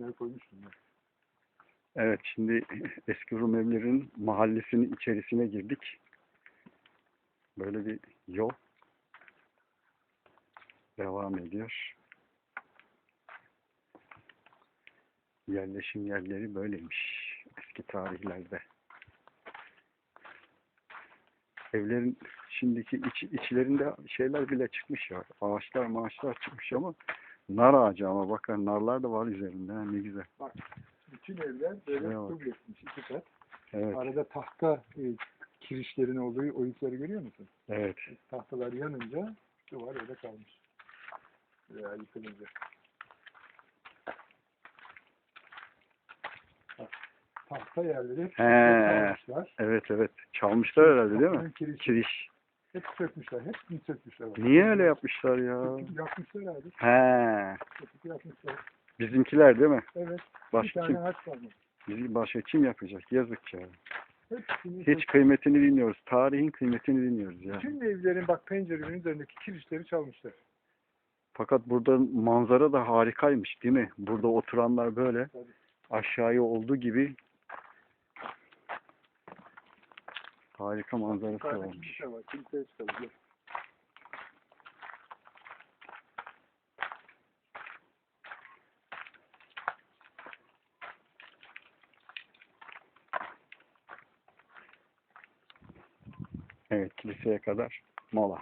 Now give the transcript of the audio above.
Şuraya koymuştum. Evet şimdi eski Rum evlerin mahallesinin içerisine girdik. Böyle bir yol devam ediyor. Yerleşim yerleri böyleymiş eski tarihlerde. Evlerin şimdiki iç, içlerinde şeyler bile çıkmış ya. Ağaçlar maaşlar çıkmış ama nar ağacı ama bakın narlar da var üzerinde. ha, Ne güzel. Bütün evler böyle Şuraya bak. kubletmiş. iki kat. Evet, Arada tahta e, kirişlerin olduğu oyukları görüyor musun? evet. Tahtalar yanınca duvar öyle kalmış. Veya yıkılınca. Bak, tahta yerleri hep He. çalmışlar. Evet evet. Çalmışlar herhalde değil mi? Kirişi Kiriş. Hep sökmüşler. Hepsini sökmüşler. Niye öyle yapmışlar ya? Yapmışlar abi. He. Söküp yapmışlar. Bizimkiler değil mi? Evet. Başka kim? haç kalmış. Bizim başka kim yapacak? Yazık ya. Hepsini Hiç kıymetini bilmiyoruz. Tarihin kıymetini bilmiyoruz ya. Bütün evlerin bak pencerenin üzerindeki kirişleri çalmışlar. Fakat burada manzara da harikaymış değil mi? Burada oturanlar böyle Tabii. aşağıya olduğu gibi harika manzarası varmış. çıkalım. Gel. Evet kiliseye kadar mola.